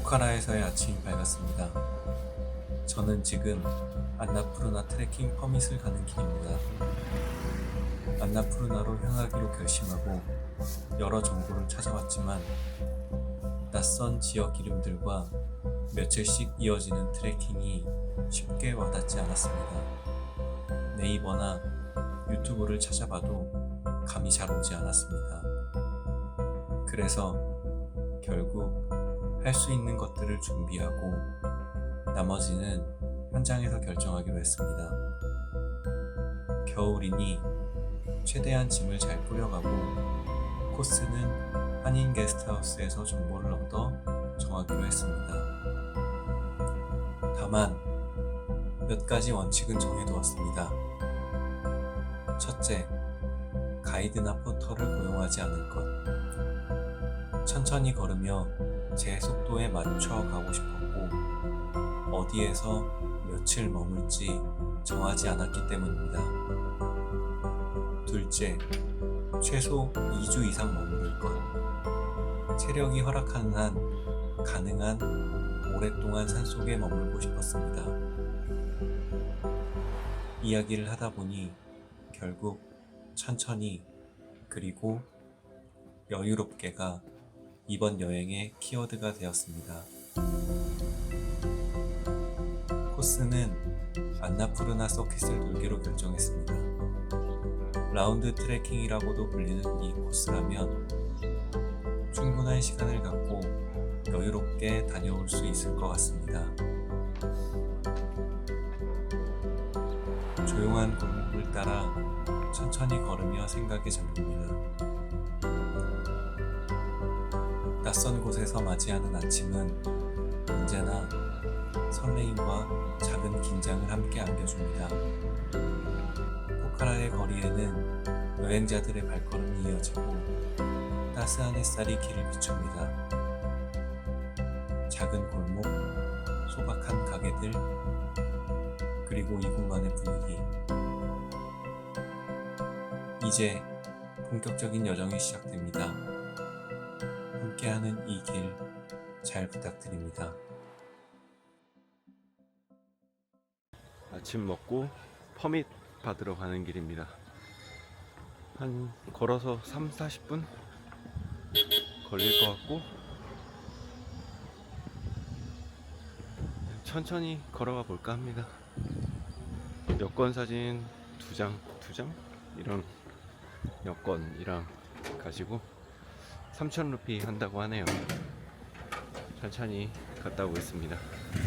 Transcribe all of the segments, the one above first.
포카라에서의 아침이 밝았습니다. 저는 지금 안나푸르나 트레킹 퍼밋을 가는 길입니다. 안나푸르나로 향하기로 결심하고 여러 정보를 찾아왔지만 낯선 지역 이름들과 며칠씩 이어지는 트레킹이 쉽게 와닿지 않았습니다. 네이버나 유튜브를 찾아봐도 감이 잘 오지 않았습니다. 그래서 결국 할 수 있는 것들을 준비하고 나머지는 현장에서 결정하기로 했습니다. 겨울이니 최대한 짐을 잘 꾸려가고 코스는 한인 게스트하우스에서 정보를 얻어 정하기로 했습니다. 다만 몇 가지 원칙은 정해두었습니다. 첫째, 가이드나 포터를 고용하지 않을 것. 천천히 걸으며 제 속도에 맞춰 가고 싶었고, 어디에서 며칠 머물지 정하지 않았기 때문입니다. 둘째, 최소 2주 이상 머무를 것. 체력이 허락하는 한 가능한 오랫동안 산속에 머물고 싶었습니다. 이야기를 하다 보니 결국 천천히 그리고 여유롭게가 이번 여행의 키워드가 되었습니다. 코스는 안나푸르나 서킷을 돌기로 결정했습니다. 라운드 트레킹이라고도 불리는 이 코스라면 충분한 시간을 갖고 여유롭게 다녀올 수 있을 것 같습니다. 조용한 골목을 따라 천천히 걸으며 생각에 잠깁니다. 낯선 곳에서 맞이하는 아침은 언제나 설레임과 작은 긴장을 함께 안겨줍니다. 포카라의 거리에는 여행자들의 발걸음이 이어지고 따스한 햇살이 길을 비춥니다. 작은 골목, 소박한 가게들, 그리고 이곳만의 분위기. 이제 본격적인 여정이 시작됩니다. 함께하는 이 길 잘 부탁드립니다. 아침 먹고 퍼밋 받으러 가는 길입니다. 한 걸어서 3, 40분 걸릴 것 같고 천천히 걸어가 볼까 합니다. 여권 사진 두 장, 두 장? 이런 여권이랑 가지고 3,000 루피 한다고 하네요. 천천히 갔다 오겠습니다.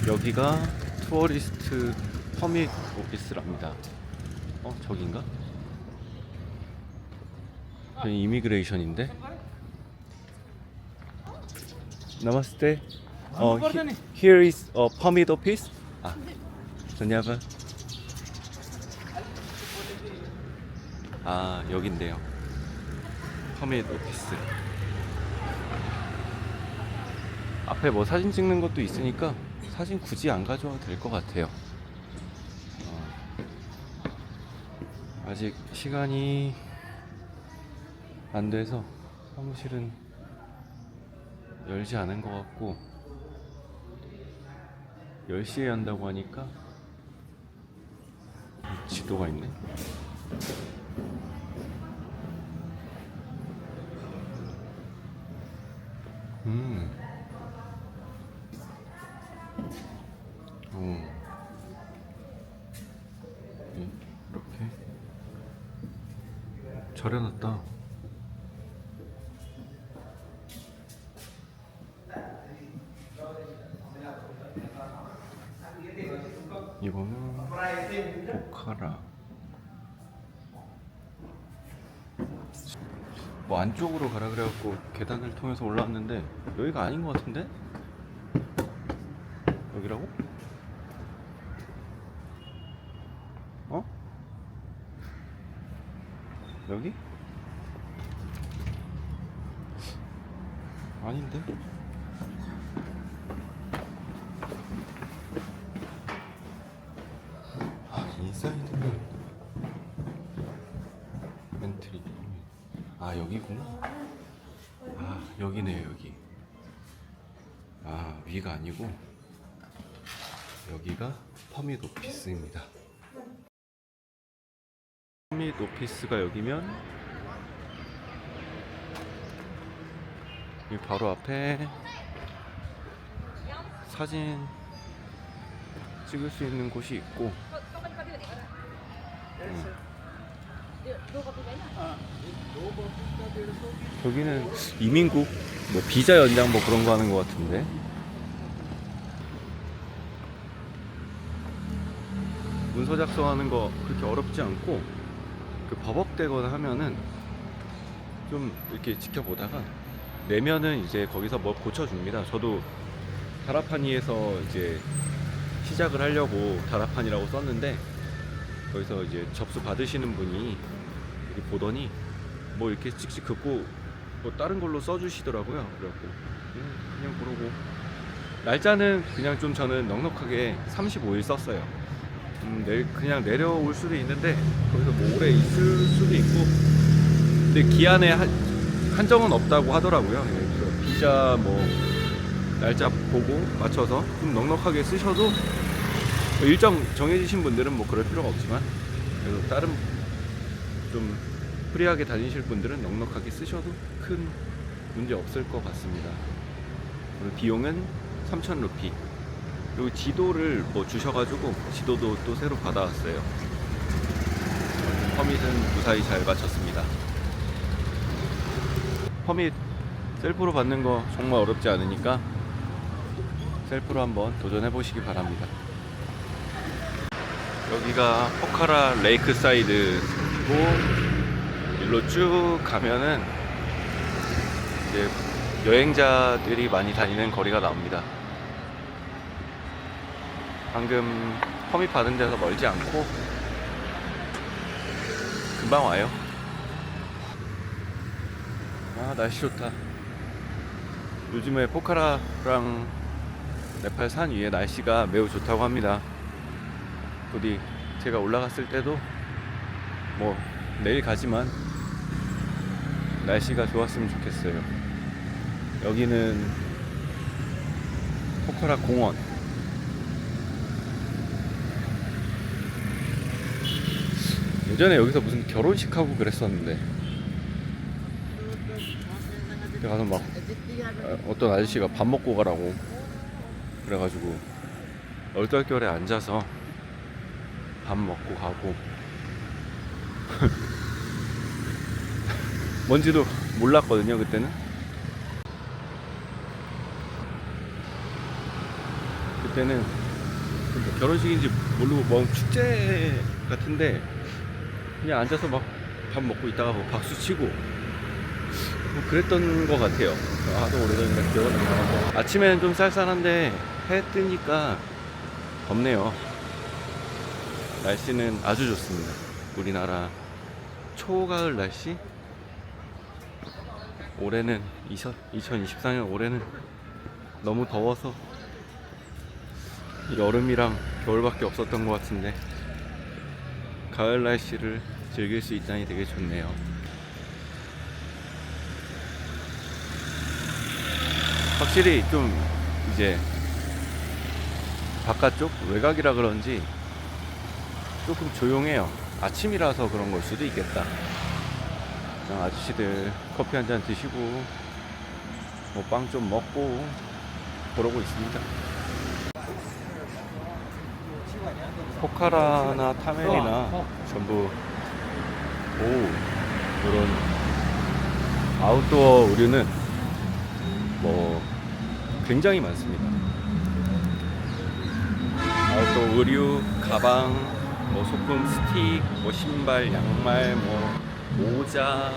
여기가 투어리스트 퍼밋 오피스랍니다. 어, 저긴가? 아니, 이미그레이션인데? 나마스테. 어, he, here is a permit office. 아, 전야바. 아, 여긴데요. 퍼밋 오피스. 앞에 뭐 사진 찍는 것도 있으니까 사진 굳이 안 가져와도 될 것 같아요. 어, 아직 시간이 안 돼서 사무실은 열지 않은 것 같고 10시에 한다고 하니까 지도가 있네. 음. 오. 네, 이렇게 절여놨다. 이거는 보카라. 뭐 안쪽으로 가라 그래갖고 계단을 통해서 올라왔는데 여기가 아닌 것 같은데? 여기라고? 어? 여기? 아닌데? 아, 인사이드는 엔트리. 아, 여기구나. 아, 여기네요, 여기. 아 위가 아니고 여기가 퍼밋 오피스입니다. 퍼밋 오피스가 여기면 이 바로 앞에 사진 찍을 수 있는 곳이 있고 음. 여기는 이민국 뭐 비자 연장 뭐 그런 거 하는 것 같은데 문서 작성하는 거 그렇게 어렵지 않고 그 버벅대거나 하면은 좀 이렇게 지켜보다가 내면은 이제 거기서 뭐 고쳐줍니다. 저도 다라파니에서 이제 시작을 하려고 다라판이라고 썼는데 거기서 이제 접수 받으시는 분이 이렇게 보더니 뭐 이렇게 찍찍 긋고 뭐 다른 걸로 써주시더라고요. 그래갖고 그냥, 그냥 그러고 날짜는 그냥 좀 저는 넉넉하게 35일 썼어요. 음, 내일 그냥 내려올 수도 있는데 거기서 뭐 오래 있을 수도 있고 근데 기한에 한, 한정은 없다고 하더라고요. 예, 비자 뭐 날짜 보고 맞춰서 좀 넉넉하게 쓰셔도 일정 정해지신 분들은 뭐 그럴 필요가 없지만 그래도 다른 좀 프리하게 다니실 분들은 넉넉하게 쓰셔도 큰 문제 없을 것 같습니다. 비용은 3,000 루피. 그리고 지도를 뭐 주셔가지고 지도도 또 새로 받아왔어요. 퍼밋은 무사히 잘 마쳤습니다. 퍼밋 셀프로 받는 거 정말 어렵지 않으니까 셀프로 한번 도전해 보시기 바랍니다. 여기가 포카라 레이크 사이드고 일로 쭉 가면은 이제 여행자들이 많이 다니는 거리가 나옵니다. 방금 퍼밋 받은 데서 멀지 않고 금방 와요. 아 날씨 좋다. 요즘에 포카라랑 네팔 산 위에 날씨가 매우 좋다고 합니다. 어디 제가 올라갔을 때도 뭐 내일 가지만 날씨가 좋았으면 좋겠어요. 여기는 포카라 공원. 예전에 여기서 무슨 결혼식 하고 그랬었는데 가서 막 어, 어떤 아저씨가 밥 먹고 가라고 그래가지고 얼떨결에 앉아서 밥 먹고 가고. 뭔지도 몰랐거든요 그때는. 그때는 뭐 결혼식인지 모르고 뭐 축제 같은데 그냥 앉아서 막 밥 먹고 있다가 뭐 박수 치고. 뭐 그랬던 것 같아요. 하도 오래전이라 기억은 안 나는데. 아침에는 좀 쌀쌀한데 해 뜨니까 덥네요 날씨는 아주 좋습니다. 우리나라 초가을 날씨. 올해는 2024년 올해는 너무 더워서 여름이랑 겨울밖에 없었던 것 같은데 가을 날씨를 즐길 수 있다니 되게 좋네요. 확실히 좀 이제 바깥쪽 외곽이라 그런지 조금 조용해요. 아침이라서 그런 걸 수도 있겠다. 아저씨들 커피 한 잔 드시고 뭐 빵 좀 먹고 그러고 있습니다. 포카라나 타멜이나 전부 오 이런 아웃도어 의류는 뭐 굉장히 많습니다. 아웃도어 의류, 가방, 뭐 소품, 스틱, 뭐 신발, 양말, 뭐 모자,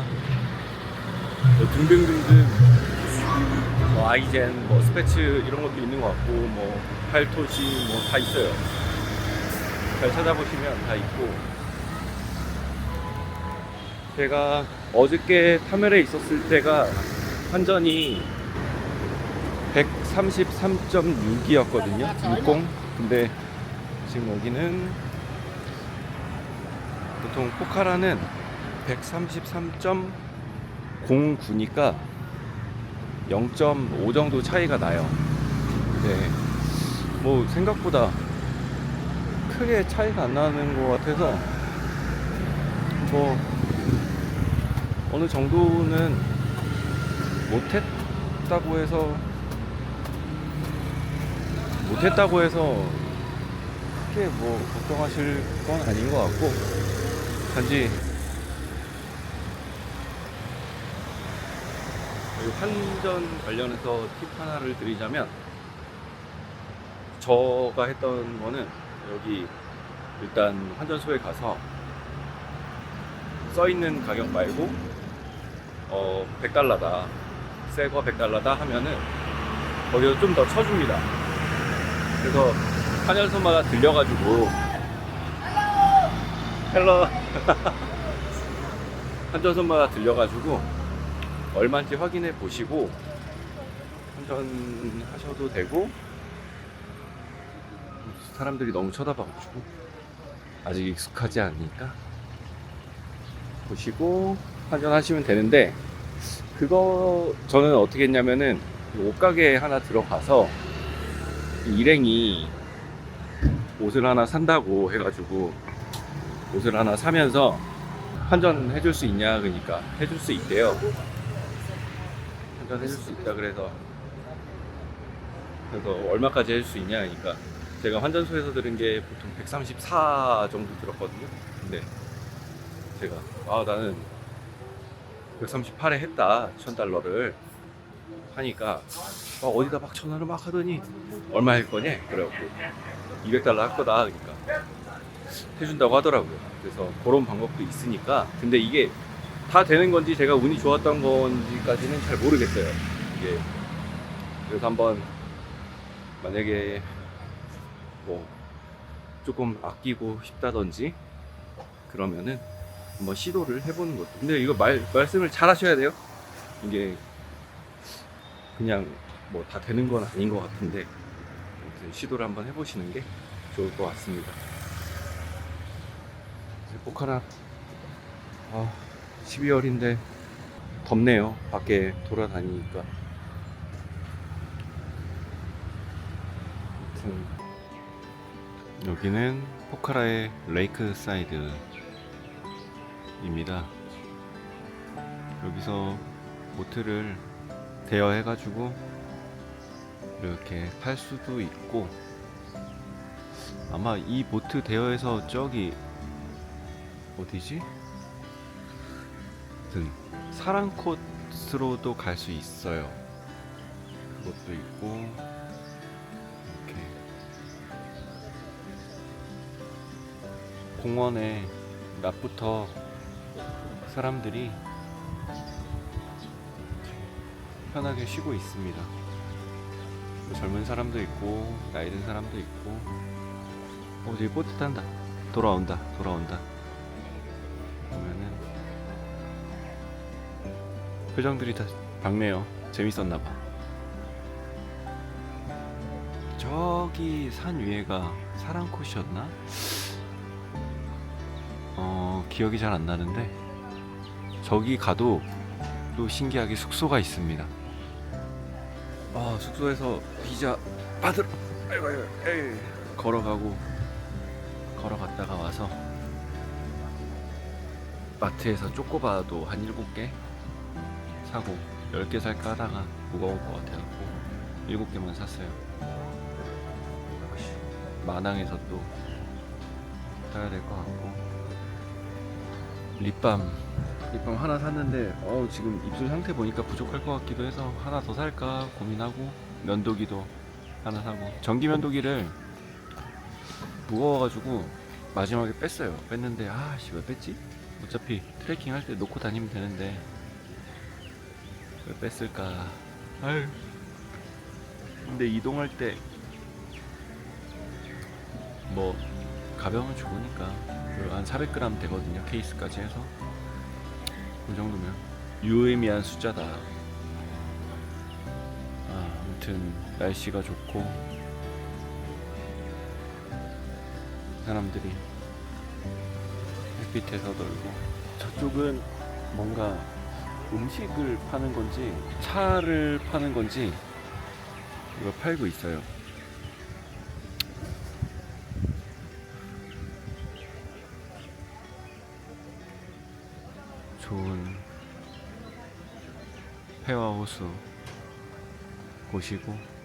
뭐 등등등등, 뭐 아이젠, 뭐 스패츠 이런 것도 있는 것 같고, 뭐 팔토시 뭐 다 있어요. 잘 찾아보시면 다 있고. 제가 어저께 타멜에 있었을 때가 환전이 133.6이었거든요. 60. 근데 지금 여기는 보통 포카라는 133.09니까 0.5 정도 차이가 나요. 네. 뭐 생각보다 크게 차이가 안 나는 것 같아서 뭐 어느 정도는 못했다고 해서 못했다고 해서 크게 뭐 걱정하실 건 아닌 것 같고 이 환전 관련해서 팁 하나를 드리자면 저가 했던 거는 여기 일단 환전소에 가서 써 있는 가격 말고 어 100달러다 새거 100달러다 하면은 거기서 좀 더 쳐줍니다. 그래서 환전소마다 들려가지고 헬로. 환전소마다 들려가지고 얼마인지 확인해 보시고 환전하셔도 되고 사람들이 너무 쳐다봐가지고 아직 익숙하지 않으니까 보시고 환전하시면 되는데 그거 저는 어떻게 했냐면은 옷가게 하나 들어가서 일행이 옷을 하나 산다고 해가지고 옷을 하나 사면서 환전 해 줄 수 있냐 그러니까 해줄 수 있대요. 환전 해 줄 수 있다 그래서 그래서 얼마까지 해줄 수 있냐 그러니까 제가 환전소에서 들은 게 보통 134 정도 들었거든요. 근데 제가 아 나는 138에 했다 1000달러를. 하니까 아, 어디다 막 전화를 막 하더니 얼마 할 거냐? 그래갖고 200달러 할 거다 그러니까 해준다고 하더라고요. 그래서 그런 방법도 있으니까. 근데 이게 다 되는 건지 제가 운이 좋았던 건지까지는 잘 모르겠어요. 이게. 그래서 한번 만약에 뭐 조금 아끼고 싶다든지 그러면은 한번 시도를 해보는 것도. 근데 이거 말, 말씀을 잘 하셔야 돼요. 이게 그냥 뭐 다 되는 건 아닌 것 같은데 시도를 한번 해보시는 게 좋을 것 같습니다 포카라. 아 12월인데 덥네요. 밖에 돌아다니니까. 여기는 포카라의 레이크 사이드입니다. 여기서 보트를 대여해 가지고 이렇게 팔 수도 있고 아마 이 보트 대여해서 저기 어디지? 아무튼 사랑콧으로도 갈 수 있어요. 그것도 있고 이렇게 공원에 낮부터 사람들이 편하게 쉬고 있습니다. 뭐 젊은 사람도 있고 나이 든 사람도 있고 어 저기 보트 탄다 돌아온다 돌아온다 보면은 표정들이 다 밝네요 재밌었나 봐 저기 산 위에가 사랑꽃이었나? 어 기억이 잘 안 나는데 저기 가도 또 신기하게 숙소가 있습니다 아 숙소에서 비자 받으러 아이고 아이고 에이. 걸어가고 걸어갔다가 와서 마트에서 쪼꼬바도 한 7개 사고 10개 살까 하다가 무거울 것 같아갖고 7개만 샀어요. 마낭에서 또 사야 될 것 같고. 립밤. 립밤 하나 샀는데 어 지금 입술 상태 보니까 부족할 것 같기도 해서 하나 더 살까 고민하고 면도기도 하나 사고. 전기 면도기를 무거워가지고 마지막에 뺐어요. 뺐는데 아씨 왜 뺐지? 어차피 트레킹 할 때 놓고 다니면 되는데 왜 뺐을까? 아유. 근데 이동할 때 뭐 가벼우면 좋으니까 그한 400g 되거든요 케이스까지 해서. 그 정도면. 유의미한 숫자다. 아, 아무튼 날씨가 좋고 사람들이 밑에서 놀고 저쪽은 뭔가 음식을 파는 건지 차를 파는 건지 이거 팔고 있어요. 좋은 회화 호수 보시고